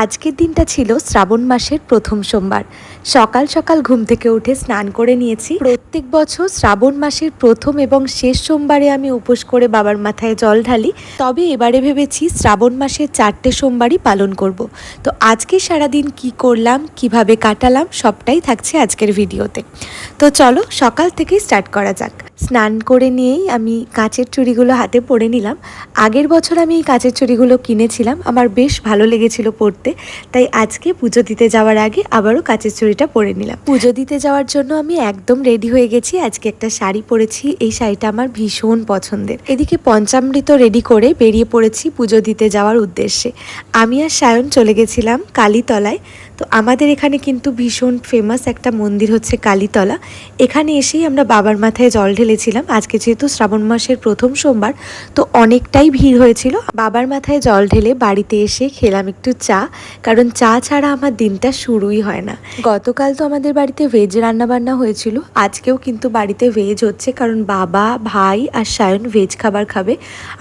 আজকের দিনটা ছিল শ্রাবণ মাসের প্রথম সোমবার। সকাল সকাল ঘুম থেকে উঠে স্নান করে নিয়েছি। প্রত্যেক বছর শ্রাবণ মাসের প্রথম এবং শেষ সোমবারে আমি উপোস করে বাবার মাথায় জল ঢালি। তবে এবারে ভেবেছি শ্রাবণ মাসের চারটে সোমবারই পালন করব। তো আজকে সারাদিন কি করলাম, কীভাবে কাটালাম, সবটাই থাকছে আজকের ভিডিওতে। তো চলো সকাল থেকেই স্টার্ট করা যাক। স্নান করে নিয়েই আমি কাঁচের চুড়িগুলো হাতে পরে নিলাম। আগের বছর আমি এই কাঁচের চুড়িগুলো কিনেছিলাম। আমার বেশ ভালো লেগেছিল পরতে তাই আজকে পুজো দিতে যাওয়ার আগে আবারও কাঁচের চুড়িটা পরে নিলাম। পুজো দিতে যাওয়ার জন্য আমি একদম রেডি হয়ে গেছি। আজকে একটা শাড়ি পরেছি। এই শাড়িটা আমার ভীষণ পছন্দের। এদিকে পঞ্চামৃত রেডি করে বেরিয়ে পড়েছি পুজো দিতে যাওয়ার উদ্দেশ্যে। আমি আর সায়ন চলে গেছিলাম কালীতলায়। তো আমাদের এখানে কিন্তু ভীষণ ফেমাস একটা মন্দির হচ্ছে কালীতলা। এখানে এসেই আমরা বাবার মাথায় জল ঢেলেছিলাম। আজকে যেহেতু শ্রাবণ মাসের প্রথম সোমবার, তো অনেকটাই ভিড় হয়েছিল। বাবার মাথায় জল ঢেলে বাড়িতে এসে খেলাম একটু চা, কারণ চা ছাড়া আমার দিনটা শুরুই হয় না। গতকাল তো আমাদের বাড়িতে ভেজ রান্নাবান্না হয়েছিল। আজকেও কিন্তু বাড়িতে ভেজ হচ্ছে, কারণ বাবা, ভাই আর সায়ন ভেজ খাবার খাবে।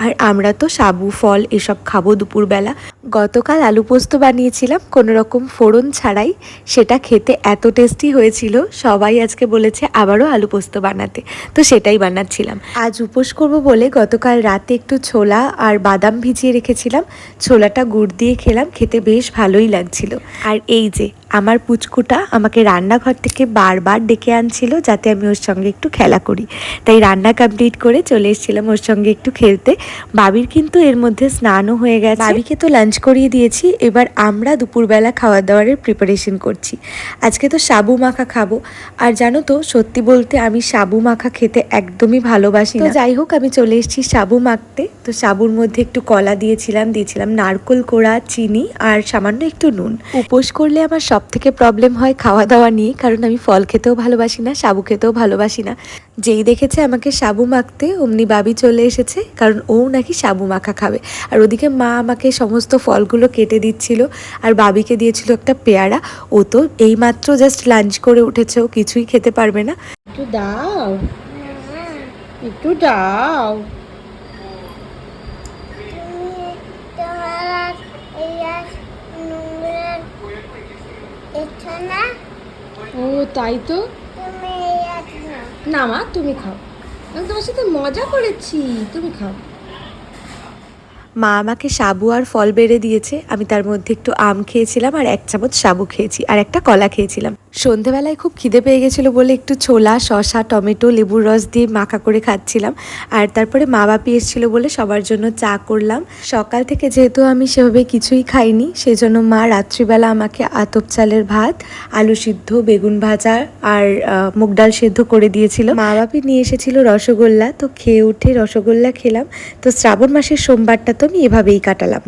আর আমরা তো সাবু, ফল এসব খাব দুপুরবেলা। গতকাল আলু পোস্ত বানিয়েছিলাম। কোনো রকম ফোড়ন ছাড়াই সেটা খেতে এত টেস্টি হয়েছিল, সবাই আজকে বলেছে আবারও আলু পোস্ত বানাতে। তো সেটাই বানাচ্ছিলাম। আজ উপোস করব বলে গতকাল রাতে একটু ছোলা আর বাদাম ভিজিয়ে রেখেছিলাম। ছোলাটা গুড় দিয়ে খেলাম, খেতে বেশ ভালোই লাগছিল। আর এই যে আমার পুচকুটা আমাকে রান্নাঘর থেকে বারবার ডেকে আনছিল যাতে আমি ওর সঙ্গে একটু খেলা করি। তাই রান্না কমপ্লিট করে চলে এসেছিলাম ওর সঙ্গে একটু খেলতে। বাবির কিন্তু এর মধ্যে স্নানও হয়ে গেছে। বাবিকে তো লাঞ্চ করিয়ে দিয়েছি। এবার আমরা দুপুরবেলা খাওয়া দাওয়ারের প্রিপারেশন করছি। আজকে তো সাবু মাখা খাব। আর জানো তো সত্যি বলতে আমি সাবু মাখা খেতে একদমই ভালোবাসি তো যাই হোক আমি চলে এসেছি সাবু মাখতে। তো সাবুর মধ্যে একটু কলা দিয়েছিলাম দিয়েছিলাম নারকোল কোড়া চিনি আর সামান্য একটু নুন। উপোস করলে আমার সব থেকে প্রবলেম হয় খাওয়া দাওয়া নিয়ে, কারণ আমি ফল খেতেও ভালোবাসি না, সাবু খেতেও ভালোবাসি না। যেই দেখেছে আমাকে সাবু মাখতে, অমনি বাবি চলে এসেছে, কারণ ও নাকি সাবু মাখা খাবে। আর ওদিকে মা আমাকে সমস্ত ফলগুলো কেটে দিচ্ছিল, আর বাবিকে দিয়েছিল একটা পেয়ারা। ও তো এইমাত্র জাস্ট লাঞ্চ করে উঠেছে, ও কিছুই খেতে পারবে না। একটু দাও। একটু দাও তোমার ইয়ার নোংরা এটা না ও তাই তো? না না মা তুমি খাও। আমি তোমার সাথে মজা করেছি তুমি খাও। মা আমাকে সাবু আর ফল বেড়ে দিয়েছে। আমি তার মধ্যে একটু আম খেয়েছিলাম আর এক চামচ সাবু খেয়েছি আর একটা কলা খেয়েছিলাম। সন্ধেবেলায় খুব খিদে পেয়ে গেছিল বলে একটু ছোলা, শসা, টমেটো, লেবুর রস দিয়ে মাখা করে খাচ্ছিলাম। আর তারপরে মা বাপি এসেছিল বলে সবার জন্য চা করলাম। সকাল থেকে যেহেতু আমি সেভাবে কিছুই খাইনি, সেজন্য মা রাত্রিবেলা আমাকে আতপ চালের ভাত, আলু সিদ্ধ, বেগুন ভাজা আর মুগ ডাল সেদ্ধ করে দিয়েছিল। মা বাপি নিয়ে এসেছিল রসগোল্লা, তো খেয়ে উঠে রসগোল্লা খেলাম। তো শ্রাবণ মাসের সোমবারটা তো আমি এভাবেই কাটালাম।